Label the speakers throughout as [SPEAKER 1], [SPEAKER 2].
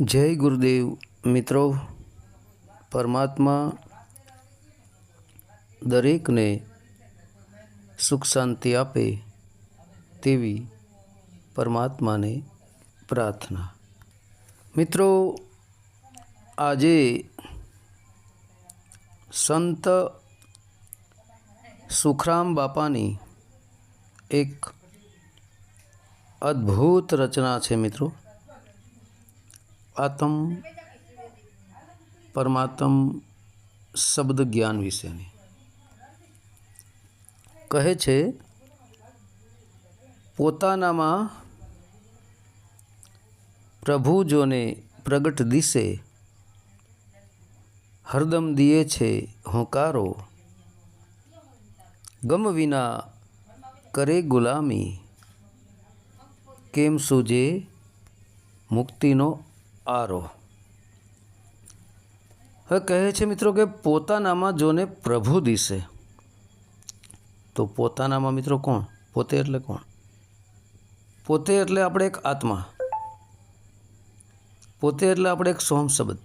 [SPEAKER 1] જય ગુરુદેવ મિત્રો. પરમાત્મા દરેકને સુખ શાંતિ આપે તેવી પરમાત્માને પ્રાર્થના. મિત્રો, આજે સંત સુખરામ બાપાની એક અદ્ભુત રચના છે મિત્રો. આત્મ પરમાત્મ શબ્દ જ્ઞાન વિશેની. કહે છે, પોતાનામાં પ્રભુ જોને પ્રગટ દિશે, હરદમ દિયે છે હોંકારો, ગમ વિના કરે ગુલામી, કેમ સૂજે મુક્તિનો આરો હવે કહે છે મિત્રો કે પોતાનામાં જોને પ્રભુ દિશે. તો પોતાનામાં મિત્રો કોણ? પોતે એટલે કોણ? પોતે એટલે આપણે એક આત્મા. પોતે એટલે આપણે એક સોમ શબ્દ.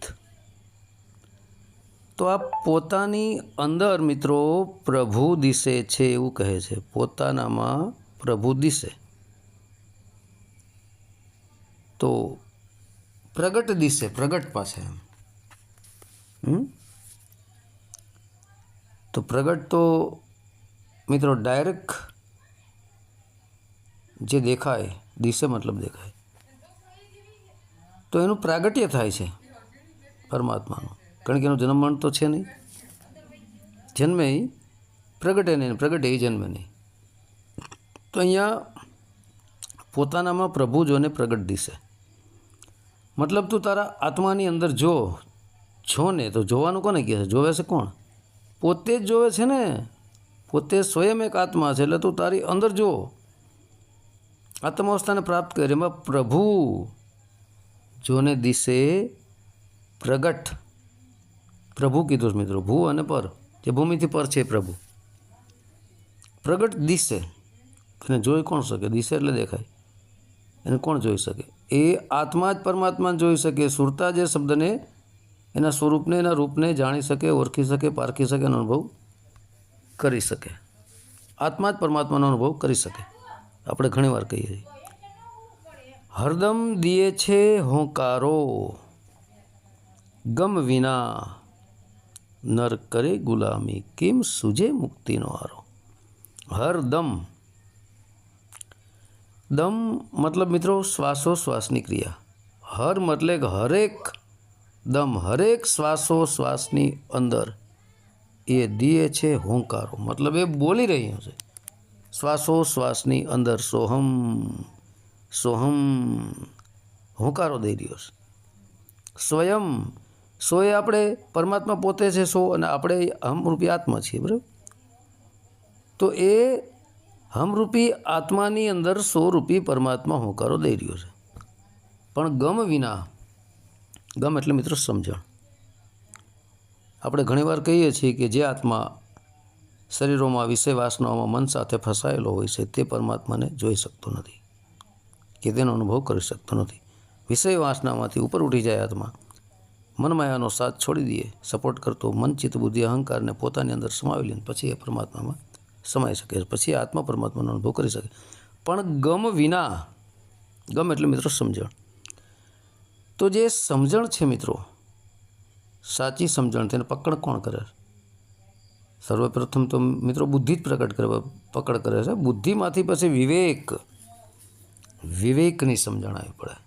[SPEAKER 1] તો આ પોતાની અંદર મિત્રો પ્રભુ દિશે છે એવું કહે છે. પોતાનામાં પ્રભુ દિશે. તો પ્રગટ દિશે, પ્રગટ પાસે એમ? તો પ્રગટ તો, મિત્રો ડાયરેક્ટ જે દેખાય, દિશે મતલબ દેખાય. તો એનું પ્રાગટ્ય થાય છે પરમાત્માનું. કારણ કે એનો જન્મ મરણ તો છે નહીં. જન્મે પ્રગટે નહીં, પ્રગટે એ જન્મે નહીં. તો અહીંયા પોતાનામાં પ્રભુ જોને પ્રગટ દિશે. મતલબ તું તારા આત્માની અંદર જો, છો ને, તો જોવાનું કોને કહે છે? જોવે છે કોણ? પોતે જ જોવે છે ને. પોતે સ્વયં એક આત્મા છે, એટલે તું તારી અંદર જો. આત્માવસ્થાને પ્રાપ્ત કરી એમાં પ્રભુ જોને દિશે પ્રગટ. પ્રભુ કીધું છે મિત્રો, ભૂ અને પર. જે ભૂમિથી પર છે પ્રભુ. પ્રગટ દિશે. એને જોઈ કોણ શકે? દિશે એટલે દેખાય. એને કોણ જોઈ શકે? એ આત્મા જ પરમાત્માને જોઈ શકે, સુરતા જે શબ્દને, એના સ્વરૂપને, એના રૂપને જાણી શકે, ઓળખી શકે, પારખી શકે, એનો અનુભવ કરી શકે. આત્મા જ પરમાત્માનો અનુભવ કરી શકે. આપણે ઘણીવાર કહીએ છીએ. હરદમ દિયે છે હોંકારો, ગમ વિના નર કરે ગુલામી. કેમ સુજે મુક્તિનો આરો હરદમ દમ મતલબ મિત્રો શ્વાસોશ્વાસની ક્રિયા. હર મતલબ હરેક દમ હરેક શ્વાસોશ્વાસની અંદર એ દિયે છે હોંકારો. મતલબ એ બોલી રહ્યો છે. શ્વાસોશ્વાસની અંદર સોહમ સોહમ હોંકારો દઈ રહ્યો છે. સ્વયં સો એ આપણે પરમાત્મા પોતે છે સો અને આપણે હમરૂપી આત્મા છીએ, બરાબર? તો એ હમરૂપી આત્માની અંદર સો રૂપી પરમાત્મા હોંકારો દઈ રહ્યો છે. પણ ગમ વિના, ગમ એટલે મિત્રો સમજણ. આપણે ઘણીવાર કહીએ છીએ કે જે આત્મા શરીરોમાં વિષય વાસનાઓમાં મન સાથે ફસાયેલો હોય છે, તે પરમાત્માને જોઈ શકતો નથી કે તેનો અનુભવ કરી શકતો નથી. વિષય વાસનામાંથી ઉપર ઉઠી જાય આત્મા મનમાયાનો સાથ છોડી દઈએ સપોર્ટ કરતો મન ચિત્ત બુદ્ધિ અહંકારને પોતાની અંદર સમાવી લઈને પછી એ પરમાત્મામાં સમાઈ શકે છે પછી આત્મા પરમાત્માનો અનુભવ કરી શકે. પણ ગમ વિના, ગમ એટલે મિત્રો સમજણ. તો જે સમજણ છે મિત્રો, સાચી સમજણ તેને પકડ કોણ કરે? સર્વપ્રથમ તો મિત્રો બુદ્ધિ જ પ્રકટ કરે, પકડ કરે છે. બુદ્ધિમાંથી પછી વિવેક, વિવેકની સમજણ આવી પડે.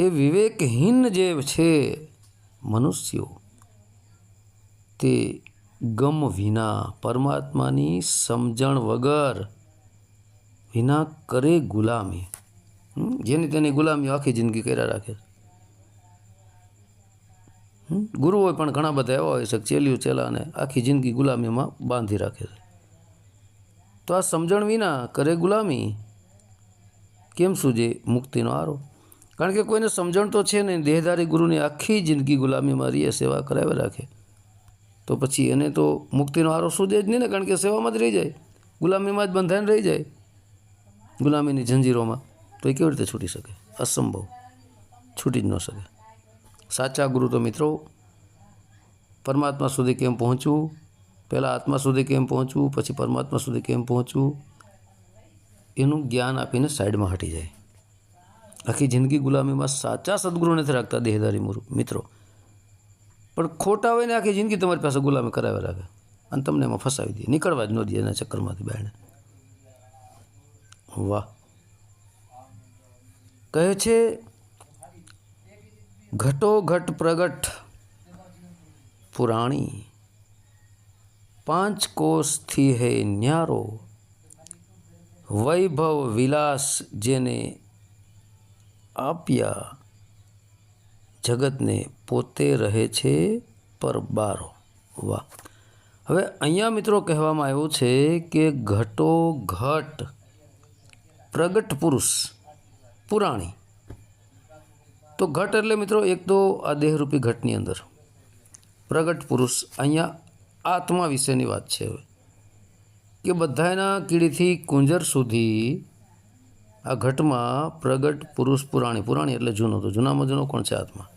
[SPEAKER 1] એ વિવેકહીન જે છે મનુષ્યો, તે ગમ વિના પરમાત્માની સમજણ વગર વિના કરે ગુલામી? જેની તેની ગુલામીઓ આખી જિંદગી કર્યા રાખે? ગુરુઓ પણ ઘણા બધા એવા હોય છે ચેલિયું ચેલાને આખી જિંદગી ગુલામીમાં બાંધી રાખે છે. તો આ સમજણ વિના કરે ગુલામી કેમ સૂજે મુક્તિનો આરો? કારણ કે કોઈને સમજણ તો છે નહીં, દેહધારી ગુરુની આખી જિંદગી ગુલામીમાં રહીએ સેવા કરાવી રાખે. તો પછી એને તો મુક્તિનો આરો સૂજે જ નહીં ને, કારણ કે સેવામાં જ રહી જાય. ગુલામીમાં જ બંધાઈને રહી જાય. ગુલામીની જંજીરોમાં તો એ કેવી રીતે છૂટી શકે? અસંભવ. છૂટી જ ન શકે. સાચા ગુરુ તો મિત્રો, પરમાત્મા સુધી કેમ પહોંચવું? પહેલાં આત્મા સુધી કેમ પહોંચવું? પછી પરમાત્મા સુધી કેમ પહોંચવું? એનું જ્ઞાન આપીને સાઈડમાં હટી જાય. આખી જિંદગી ગુલામીમાં સાચા સદગુરુ નથી રાખતા દેહદારી મિત્રો પણ ખોટા હોય ને આખી જિંદગી તમારી પાસે ગુલામી કરાવ્યા રાખે. અને તમને એમાં ફસાવી દે. નીકળવા જ ન દે એના ચક્કરમાંથી બહાર. વાહ. કહે છે ઘટો ઘટ પ્રગટ પુરાણી. પાંચ કોષથી હે ન્યારો. વૈભવ વિલાસ જેને આપ્યા જગતને પોતે રહે છે પરબારો વાહ. હવે અહીંયા મિત્રો કહેવામાં આવ્યું છે કે ઘટો ઘટ પ્રગટ પુરુષ, પુરાણી. તો ઘટ એટલે મિત્રો એક તો આ દેહરૂપી ઘટની અંદર. પ્રગટ પુરુષ અહીંયા આત્મા વિશેની વાત છે હવે. કે બધાના કીડીથી કુંજર સુધી આ ઘટમાં પ્રગટ પુરુષ પુરાણી પુરાણી એટલે જૂનો તો જૂનામાં જૂનો કોણ છે આત્મા?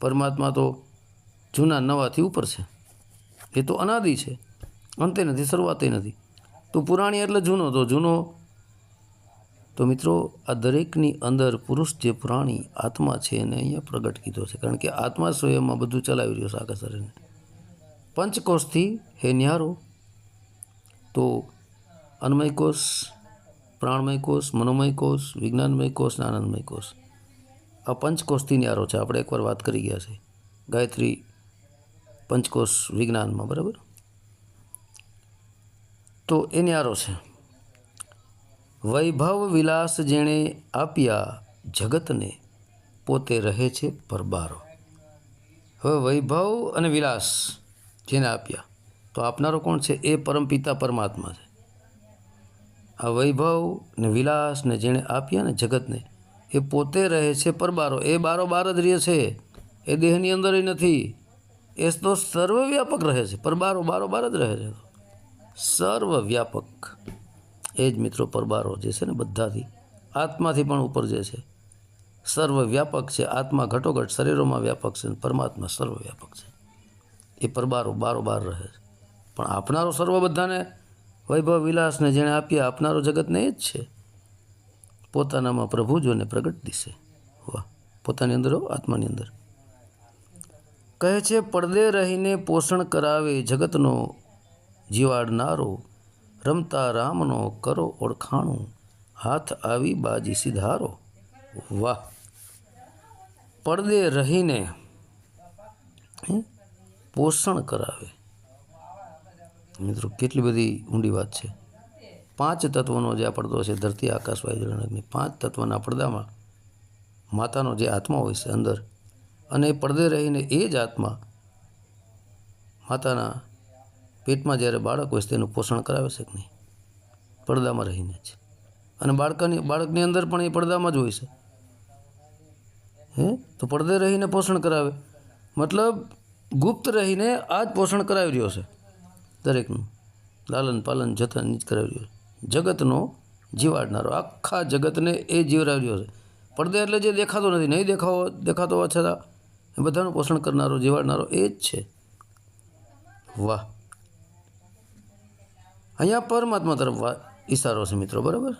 [SPEAKER 1] પરમાત્મા તો જૂના નવાથી ઉપર છે. એ તો અનાદિ છે. અંતે નથી, શરૂઆતે નથી. તો પુરાણી એટલે જૂનો તો જૂનો. તો મિત્રો, આ દરેકની અંદર પુરુષ જે પુરાણી આત્મા છે એને અહીંયા પ્રગટ કીધો છે. કારણ કે આત્મા સ્વયંમાં બધું ચલાવી રહ્યો છે આખા શરીરને પંચકોષથી હે ન્યારો. તો અન્નમય કોષ પ્રાણમય કોષ, મનોમય કોષ, વિજ્ઞાનમય કોષ અને આનંદમય કોષ. આ પંચકોષથી ન્યારો છે. આપણે એકવાર વાત કરી ગયા છે. ગાયત્રી પંચકોષ વિજ્ઞાનમાં, બરાબર? તો એ ન્યારો છે. વૈભવ વિલાસ જેણે આપ્યા જગતને, પોતે રહે છે પરબારો. હવે વૈભવ અને વિલાસ જેને આપ્યા, તો આપનારો કોણ છે? એ પરમપિતા પરમાત્મા છે. આ વૈભવ ને વિલાસને જેણે આપ્યા ને જગતને, એ પોતે રહે છે પરબારો. એ બારો બાર જ રહે છે. એ દેહની અંદર એ નથી. એ તો સર્વવ્યાપક રહે છે. પરબારો બારો બાર જ રહે છે. સર્વવ્યાપક. એ જ મિત્રો પરબારો જે છે ને બધાથી, આત્માથી પણ ઉપર જે છે. સર્વવ્યાપક છે. આત્મા ઘટોઘટ શરીરોમાં વ્યાપક છે પરમાત્મા સર્વવ્યાપક છે. એ પરબારો બારો બાર રહે છે. પણ આપનારો સર્વ બધાને વૈભવ વિલાસને જેણે આપ્યા, આપનારો જગતને એ જ છે. પોતાનામાં પ્રભુ જોને પ્રગટ દિશે વાહ, પોતાની અંદર આત્માની અંદર. કહે છે, પડદે રહીને પોષણ કરાવે જગતનો જીવાડનારો રમતા રામનો કરો ઓળખાણું, હાથ આવી બાજી સિધારો. વાહ. પડદે રહીને પોષણ કરાવે. મિત્રો, કેટલી બધી ઊંડી વાત છે. પાંચ તત્વોનો જે આ પડદો છે, ધરતી, આકાશ, વાયુ પાંચ તત્વના પડદામાં માતાનો જે આત્મા હોય છે અંદર અને એ પડદે રહીને એ જ આત્મા માતાના પેટમાં જ્યારે બાળક હોય છે, તેનું પોષણ કરાવે છે કે નહીં? પડદામાં રહીને જ. અને બાળકની બાળકની અંદર પણ એ પડદામાં જ હોય છે. હે? તો પડદે રહીને પોષણ કરાવે. મતલબ ગુપ્ત રહીને આ જ પોષણ કરાવી રહ્યો છે. દરેકનું લાલન પાલન, જતન જ કરાવી રહ્યો જગતનો જીવાડનારો, આખા જગતને એ જીવડાવી રહ્યો છે. પડદે એટલે જે દેખાતો નથી, નહીં દેખાવો, દેખાતો હોવા છતાં એ બધાનું પોષણ કરનારો, જીવાડનારો એ જ છે. વાહ. અહીંયા પરમાત્મા તરફ ઈશારો છે મિત્રો, બરાબર?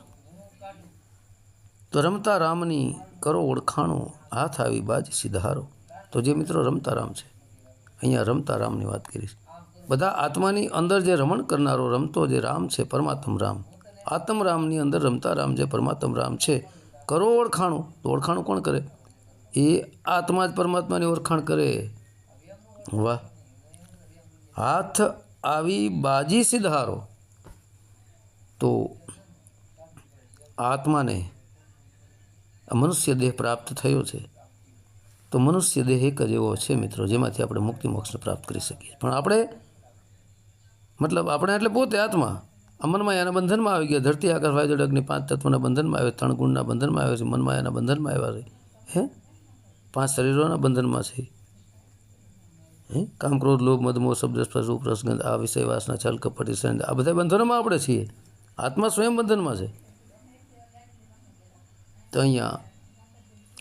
[SPEAKER 1] તો રમતા રામની કરો ઓળખાણો, હાથ આવી બાજ સિધારો. તો જે મિત્રો રમતા રામ છે, અહીંયા રમતા રામની વાત કરીશ બધા આત્માની અંદર જે રમણ કરનારો રમતો જે રામ છે, પરમાત્મ રામ. આત્મ રામની અંદર રમતા રામ જે પરમાત્મ રામ છે, કરો ઓળખાણું. તો ઓળખાણું કોણ કરે? એ આત્મા જ પરમાત્માની ઓળખાણ કરે. વાહ. હાથ આવી બાજી સિધારો તો આત્માને મનુષ્ય દેહ પ્રાપ્ત થયો છે. તો મનુષ્ય દેહ એક જ એવો છે મિત્રો, જેમાંથી આપણે મુક્તિ મોક્ષને પ્રાપ્ત કરી શકીએ. પણ આપણે મતલબ આપણે એટલે પોતે આત્મા. અમનમાં એના બંધનમાં આવી ગયા. ધરતી આકાશ વાયુ ડગની પાંચ તત્વના બંધનમાં આવે ત્રણ ગુણના બંધનમાં આવે છે. મનમાયાના બંધનમાં આવ્યા છે. હે? પાંચ શરીરોના બંધનમાં છે. હે? કામ ક્રોધ લોભ મધમો શબ્દ સ્પર્શ ઉપરસગંધ આ વિષય વાસના છલ કપટ ઈર્ષા, આ બધા બંધનોમાં આપણે છીએ. આત્મા સ્વયં બંધનમાં છે. તો અહીંયા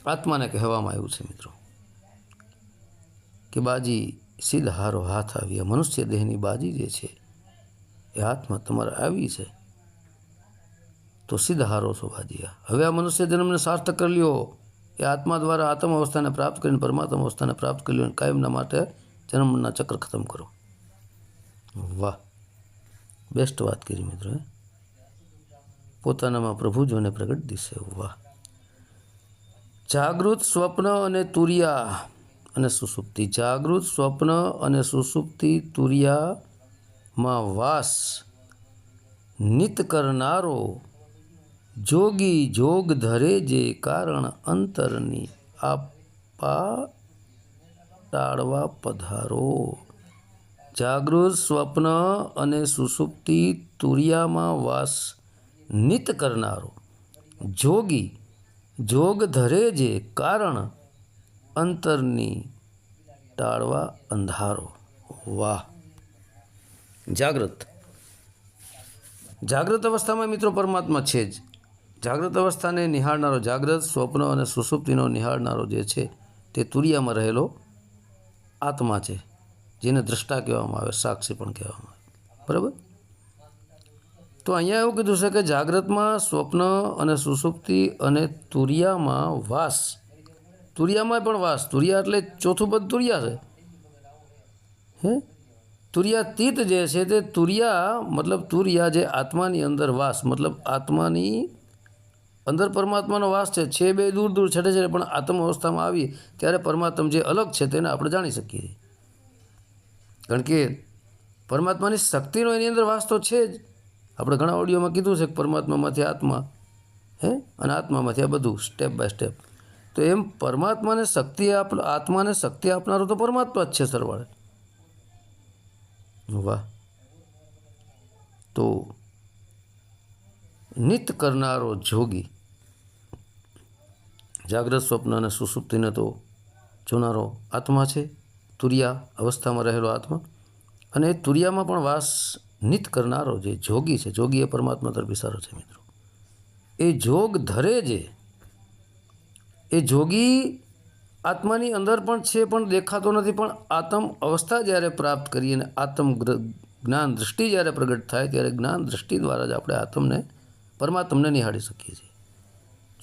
[SPEAKER 1] આત્માને કહેવામાં આવ્યું છે મિત્રો કે બાજી સીધા હારો હાથ આવ્યા. મનુષ્ય દેહની બાજી જે છે એ હાથમાં તમારે આવી છે. તો સીધ હારો છો બાજી આ હવે આ મનુષ્ય જન્મને સાર્થક કરી લ્યો. એ આત્મા દ્વારા આત્મ અવસ્થાને પ્રાપ્ત કરીને પરમાત્મા અવસ્થાને પ્રાપ્ત કરી લ્યો અને કાયમના માટે જન્મના ચક્ર ખતમ કરો. વાહ. બેસ્ટ વાત કરી મિત્રો, હે. પોતાનામાં પ્રભુ જોને પ્રગટ દિશે. વાહ. જાગૃત સ્વપ્ન અને તુરિયા અને સુસુપ્તિ. જાગૃત સ્વપ્ન અને સુસુપ્તિ તુરિયામાં વાસ નિત કરનારો, જોગી જોગ ધરે જે કારણ અંતરની આપા ટાળવા પધારો. જાગૃત સ્વપ્ન અને સુસુપ્તિ તુરિયામાં વાસ નિત કરનારો, જોગી જોગ ધરે જે કારણ અંતરની ટાળવા અંધારો. વાહ! જાગૃત જાગૃત અવસ્થામાં મિત્રો પરમાત્મા છે જ. જાગૃત અવસ્થાને નિહાળનારો જાગૃત સ્વપ્ન અને સુસુપ્તિનો નિહાળનારો જે છે, તે તુરિયામાં રહેલો આત્મા છે, જેને દ્રષ્ટા કહેવામાં આવે, સાક્ષી પણ કહેવામાં આવે. બરાબર? તો અહીંયા એવું કીધું છે કે જાગૃતમાં સ્વપ્ન અને સુસુપ્તિ અને તુરિયામાં વાસ. તુરિયામાં પણ વાસ. તુરિયા એટલે ચોથું પદ તુરિયા છે. હે? તુરિયાતીત જે છે તે તુર્યા, મતલબ તુરિયા જે આત્માની અંદર વાસ, મતલબ આત્માની અંદર પરમાત્માનો વાસ છે. છે બે દૂર દૂર છટે છે પણ આત્મ અવસ્થામાં આવી ત્યારે પરમાત્મા જે અલગ છે તેને આપણે જાણી શકીએ કારણ કે પરમાત્માની શક્તિનો એની અંદર વાસ તો છે જ. આપણે ઘણા ઓડિયોમાં કીધું છે કે પરમાત્મામાંથી આત્મા, હે? અને આત્મામાંથી આ બધું સ્ટેપ બાય સ્ટેપ તો એમ પરમાત્માને શક્તિ આપ આત્માને શક્તિ આપનારો તો પરમાત્મા જ છે સરવાળે. વાહ તો નિત કરનારો જોગી, જાગ્રત સ્વપ્ન અને સુસુપ્તિને તો જોનારો આત્મા છે, તુરિયા અવસ્થામાં રહેલો આત્મા. અને તુરિયામાં પણ વાસ નિત કરનારો જે જોગી છે, જોગી એ પરમાત્મા તરફ ઇશારો છે મિત્રો. એ જોગ ધરે જે, એ જોગી આત્માની અંદર પણ છે પણ દેખાતો નથી. પણ આત્મ અવસ્થા જ્યારે પ્રાપ્ત કરીએ અને આત્મ જ્ઞાન દૃષ્ટિ જ્યારે પ્રગટ થાય ત્યારે જ્ઞાન દૃષ્ટિ દ્વારા જ આપણે આત્મને, પરમાત્મને નિહાળી શકીએ છીએ.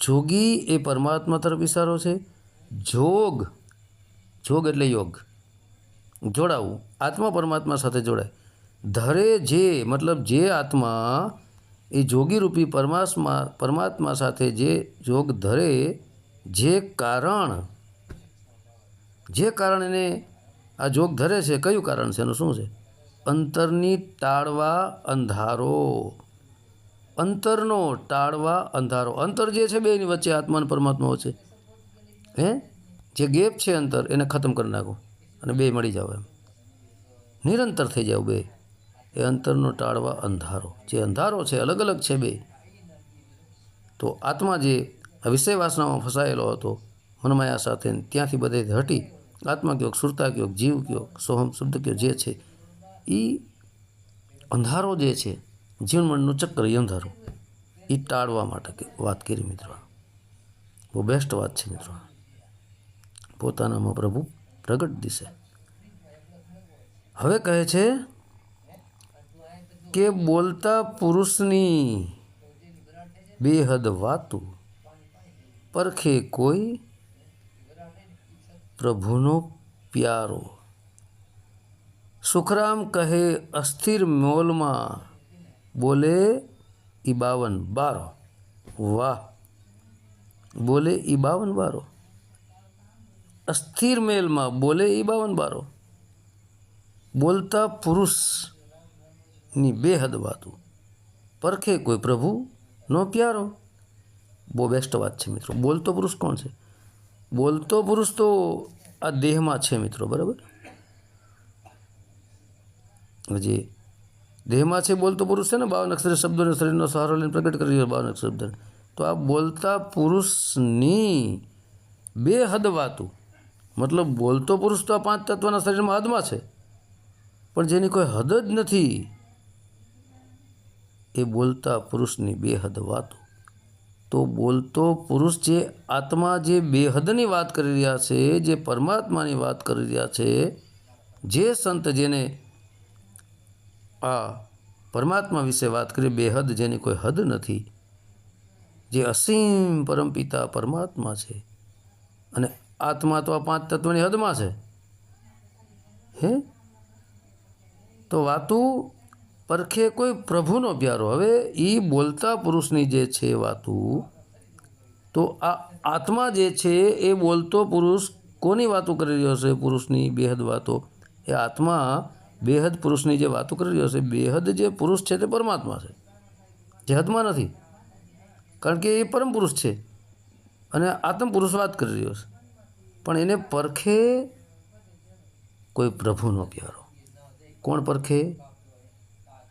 [SPEAKER 1] જોગી એ પરમાત્મા તરફ ઇશારો છે. જોગ જોગ એટલે યોગ. જોડાવું. આત્મા પરમાત્મા સાથે જોડાય. ધરે જે, મતલબ જે આત્મા એ જોગીરૂપી પરમાત્મા પરમાત્મા સાથે જે જોગ ધરે, જે કારણ જે કારણ એને આ જોગ ધરે છે, કયું કારણ છે એનું શું છે? અંતરની ટાળવા અંધારો. અંતરનો ટાળવા અંધારો. અંતર જે છે બેની વચ્ચે આત્મા અને પરમાત્મા વચ્ચે. હે? જે ગેપ છે અંતર, એને ખતમ કરી નાખો અને બે મળી જાવ એમ. નિરંતર થઈ જાવ બે. એ અંતરનો ટાળવા અંધારો. જે અંધારો છે, અલગ અલગ છે બે. તો આત્મા જે વિષય વાસનામાં ફસાયેલો હતો મનમાયા સાથે ત્યાંથી બધે હટી આત્મા કયો સુરતા કયો જીવ કયો સોહમ શબ્દ કયો જે છે એ અંધારો જે છે જીવનમણનું ચક્કર એ અંધારો. એ ટાળવા માટે વાત કરી મિત્રો. બહુ બેસ્ટ વાત છે મિત્રો. પોતાનામાં પ્રભુ પ્રગટ દિશે. હવે કહે છે કે બોલતા પુરુષની બેહદ વાતું પરખે કોઈ પ્રભુનો પ્યારો. સુખરામ કહે, અસ્થિર મોલમાં બોલે ઈ બાવન બારો. વાહ. બોલે ઈ બાવન બારો. અસ્થિર મેલમાં બોલે ઈ બાવન બારો. બોલતા પુરુષની બેહદ વાતું. પરખે કોઈ પ્રભુ નો પ્યારો. બહુ બેસ્ટ વાત છે મિત્રો. બોલતો પુરુષ કોણ છે? બોલતો પુરુષ તો આ દેહમાં છે મિત્રો, બરાબર? જે દેહમાં છે, બોલતો પુરુષ છે ને, બાવન અક્ષર શબ્દોને શરીરનો સહારો લઈને પ્રગટ કરી રહ્યો બાવન અક્ષર શબ્દ તો આ બોલતા પુરુષની બે હદ વાતું. મતલબ બોલતો પુરુષ તો આ પાંચ તત્વના શરીરમાં હદમાં છે. પણ જેની કોઈ હદ જ નથી, એ બોલતા પુરુષની બે હદ વાતો. તો બોલતો પુરુષ જે આત્મા જે બેહદની વાત કરી રહ્યા છે, જે પરમાત્માની વાત કરી રહ્યા છે, જે સંત જેને આ પરમાત્મા વિશે વાત કરી, બેહદ જેની કોઈ હદ નથી, જે અસીમ પરમપિતા પરમાત્મા છે. અને આત્મા તો આ પાંચ તત્વની હદમાં છે. હે? તો વાતું પરખે કોઈ પ્રભુનો પ્યારો. હવે એ બોલતા પુરુષની જે છે વાતું, તો આ આત્મા જે છે એ બોલતો પુરુષ કોની વાતો કરી રહ્યો છે પુરુષની બેહદ વાતો. એ આત્મા બેહદ પુરુષની જે વાતો કરી રહ્યો છે બેહદ જે પુરુષ છે તે પરમાત્મા છે. જે હદમાં નથી. કારણ કે એ પરમ પુરુષ છે અને આત્મ પુરુષ વાત કરી રહ્યો છે પણ એને પરખે કોઈ પ્રભુનો પ્યારો. કોણ પરખે?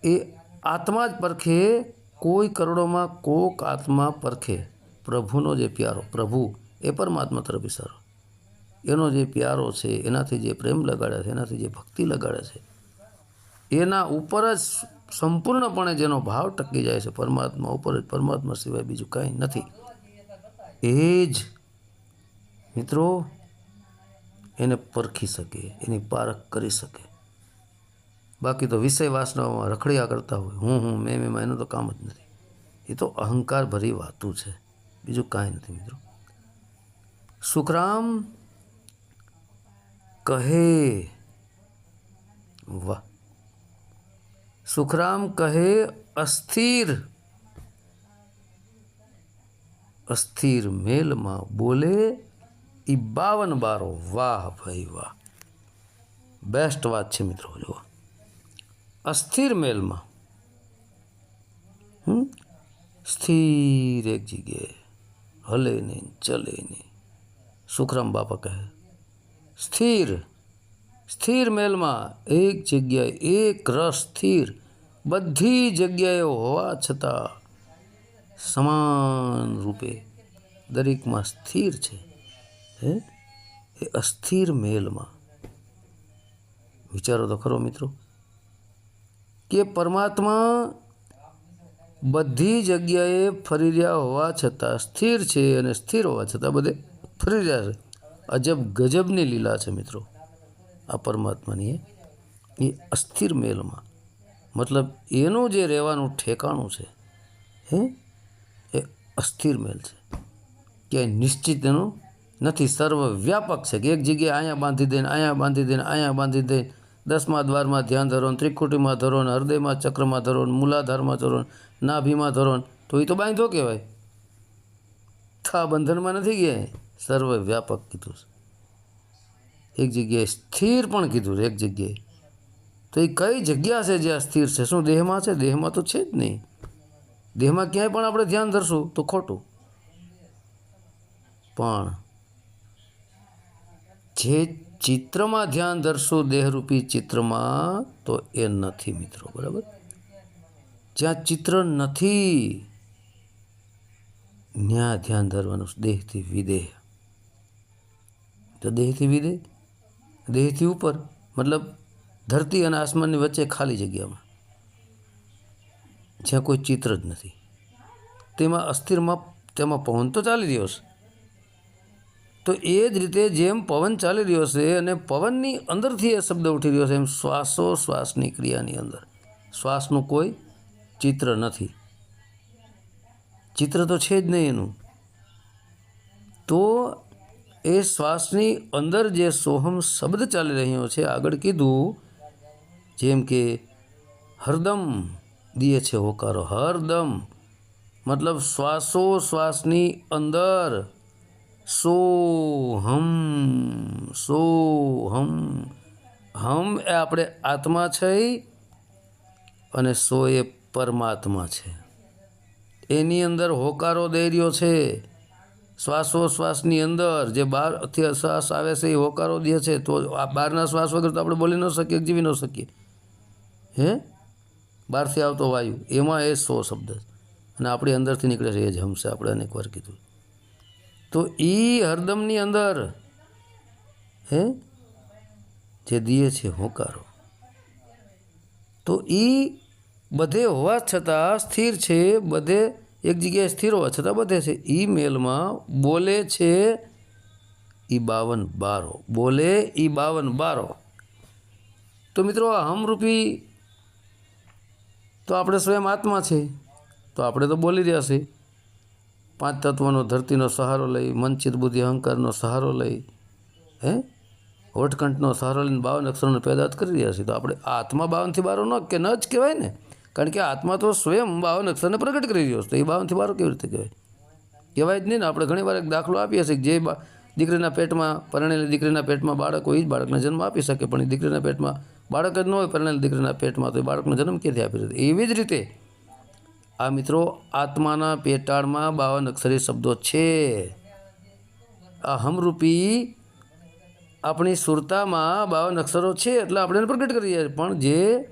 [SPEAKER 1] એ આત્મા જ પરખે, કોઈ કરોડોમાં કોક આત્મા પરખે. પ્રભુનો જે પ્યારો, પ્રભુ એ પરમાત્મા તરફ ઇશારો એનો જે પ્યારો છે, એનાથી જે પ્રેમ લગાડે છે, એનાથી જે ભક્તિ લગાડે છે, એના ઉપર જ સંપૂર્ણપણે જેનો ભાવ ટકી જાય છે, પરમાત્મા ઉપર જ, પરમાત્મા સિવાય બીજું કાંઈ નથી. એ જ મિત્રો, એને પરખી શકે, એની પારખ કરી શકે. બાકી તો વિષય વાસનાઓમાં રખડ્યા કરતા હોય. હું હું, મેં મેં, એનું તો કામ જ નથી. એ તો અહંકાર ભરી વાતું છે. બીજું કાંઈ નથી મિત્રો. સુખરામ કહે. વાહ. સુખરામ કહે અસ્થિર. અસ્થિર મેલમાં બોલે ઈ બાવન બારો. વાહ ભાઈ વાહ. બેસ્ટ વાત છે મિત્રો, જુઓ. અસ્થિર મેલમાં? સ્થિર એક જગ્યાએ હલે નહીં, ચલે નહીં. સુખરામ બાપા કહે, સ્થિર સ્થિર મેલમાં એક જગ્યાએ એક રસ સ્થિર, બધી જગ્યાએ હોવા છતાં સમાન રૂપે દરેકમાં સ્થિર છે. હે? એ અસ્થિર મેલમાં. વિચારો તો ખરો મિત્રો કે પરમાત્મા બધી જગ્યાએ ફરી રહ્યા હોવા છતાં સ્થિર છે અને સ્થિર હોવા છતાં બધે ફરી રહ્યા છે. અજબ ગજબની લીલા છે મિત્રો. આ પરમાત્માની એ અસ્થિર મેલમાં. મતલબ એનું જે રહેવાનું ઠેકાણું છે, હે, એ અસ્થિર મેલ છે. ક્યાંય નિશ્ચિત એનું નથી. સર્વ વ્યાપક છે કે એક જગ્યાએ અહીંયા બાંધી દઈને અહીંયા બાંધી દઈને અહીંયા બાંધી દઈને દસમા દ્વારમાં ધ્યાન ધરોન, ત્રિકુટીમાં ધરોન, હૃદયમાં ચક્રમાં ધરોન, મૂલાધારમાં ધરોન, નાભીમાં ધરોન. તો એ તો બાંધો કહેવાય. થા બંધનમાં નથી ગયા? સર્વ વ્યાપક કીધું એક જગ્યાએ સ્થિર પણ કીધું એક જગ્યાએ. તો એ કઈ જગ્યા છે જ્યાં સ્થિર છે? શું દેહમાં છે? દેહમાં તો છે જ નહીં. દેહમાં ક્યાંય પણ આપણે ધ્યાન ધરશું તો ખોટું. પણ જે ચિત્રમાં ધ્યાન ધરશો દેહરૂપી ચિત્રમાં, તો એ નથી મિત્રો, બરાબર? જ્યાં ચિત્ર નથી, ત્યાં ધ્યાન ધરવાનું દેહથી વિદેહ. તો દેહથી વિદેહ? દેહથી ઉપર? મતલબ ધરતી અને આસમાનની વચ્ચે ખાલી જગ્યામાં? જ્યાં કોઈ ચિત્ર જ નથી. તેમાં અસ્થિરમાં તેમાં પવન તો ચાલી રહ્યો છે તો એ જ રીતે જેમ પવન ચાલી રહ્યો છે અને પવનની અંદરથી એ શબ્દ ઉઠી રહ્યો છે એમ શ્વાસો શ્વાસની ક્રિયાની અંદર. શ્વાસનું કોઈ ચિત્ર નથી. ચિત્ર તો છે જ નહીં એનું. તો એ શ્વાસની અંદર જે સોહમ શબ્દ ચાલી રહ્યો છે, આગળ કીધું જેમ કે, હરદમ દીએ છે હોકારો હરદમ. મતલબ શ્વાસો શ્વાસની અંદર સોહમ સોહમ. હમ એ આપણે આત્મા છે અને સો એ પરમાત્મા છે. એની અંદર હોકારો દઈ રહ્યો છે. શ્વાસોશ્વાસની અંદર જે બહારથી શ્વાસ આવે છે એ હોકારો દે છે. તો આ બહારના શ્વાસ વગર તો આપણે બોલી ન શકીએ જીવી ન શકીએ. હે? બહારથી આવતો વાયુ, એમાં એ સો શબ્દ અને આપણી અંદરથી નીકળે છે એ જ હમશે આપણે અનેક વાર કીધું. તો એ હરદમની અંદર, હે? જે દીએ છે હોકારો તો એ બધે હોવા છતાં સ્થિર છે, બધે એક જગ્યાએ સ્થિર હોવા છતાં બધે છે. ઈ મેલમાં બોલે છે, ઈ બાવન બારો. બોલે, ઈ બાવન બારો. તો મિત્રો, આ હમરૂપી તો આપણે સ્વયં આત્મા છે. તો આપણે તો બોલી રહ્યા છે. પાંચ તત્વોનો ધરતીનો સહારો લઈ, મનચિત બુદ્ધિ, અહંકારનો સહારો લઈ, હે? હોઠકંઠનો સહારો લઈને બાવન અક્ષરોને પેદાત કરી રહ્યા છીએ તો આપણે આત્મા બાવનથી બારો ન કે ન જ કહેવાય ને? કારણ કે આત્મા તો સ્વયં બાવન અક્ષરને પ્રગટ કરી રહ્યો છે. તો એ બાવનથી બારો કેવી રીતે કહેવાય? કહેવાય જ નહીં ને. આપણે ઘણીવાર એક દાખલો આપીએ છીએ કે જે દીકરીના પેટમાં, પરણેલી દીકરીના પેટમાં બાળક હોય, એ જ બાળકને જન્મ આપી શકે. પણ એ દીકરીના પેટમાં બાળક જ ન હોય, પરણેલી દીકરીના પેટમાં, તો એ બાળકનો જન્મ ક્યાંથી આપી શકે? એવી જ રીતે આ મિત્રો, આત્માના પેટાળમાં બાવન અક્ષરે શબ્દો છે. આ હમરૂપી આપણી સુરતામાં બાવન અક્ષરો છે એટલે આપણે એને પ્રગટ કરીએ. પણ જે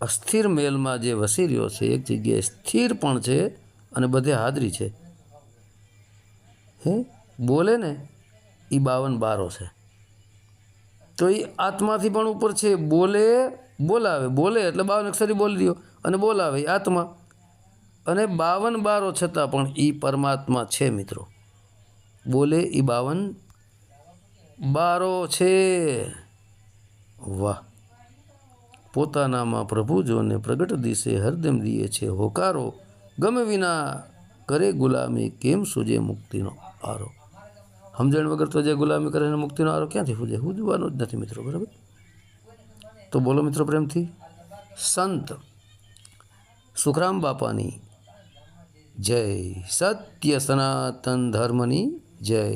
[SPEAKER 1] અસ્થિર મેલમાં જે વસી રહ્યો છે, એક જગ્યાએ સ્થિર પણ છે અને બધે હાજરી છે. હે? બોલે ને એ બાવન બારો છે. તો એ આત્માથી પણ ઉપર છે. બોલે, બોલાવે. બોલે એટલે બાવન અક્ષરી બોલી રહ્યો. અને બોલાવે આત્મા. અને બાવન બારો છતાં પણ એ પરમાત્મા છે મિત્રો. બોલે એ બાવન બારો છે. વાહ. પોતાનામાં પ્રભુ જોને પ્રગટ દિશે, હરદમ દિયે છે હોકારો. ગમે વિના કરે ગુલામી, કેમ સૂજે મુક્તિનો આરો? સમજણ વગર તો જે ગુલામી કરે એને મુક્તિનો આરો ક્યાંથી સૂજે? સૂજવાનો જ નથી મિત્રો, બરાબર? તો બોલો મિત્રો પ્રેમથી. સંત સુખરામ બાપાની જય સત્ય સનાતન ધર્મની જય.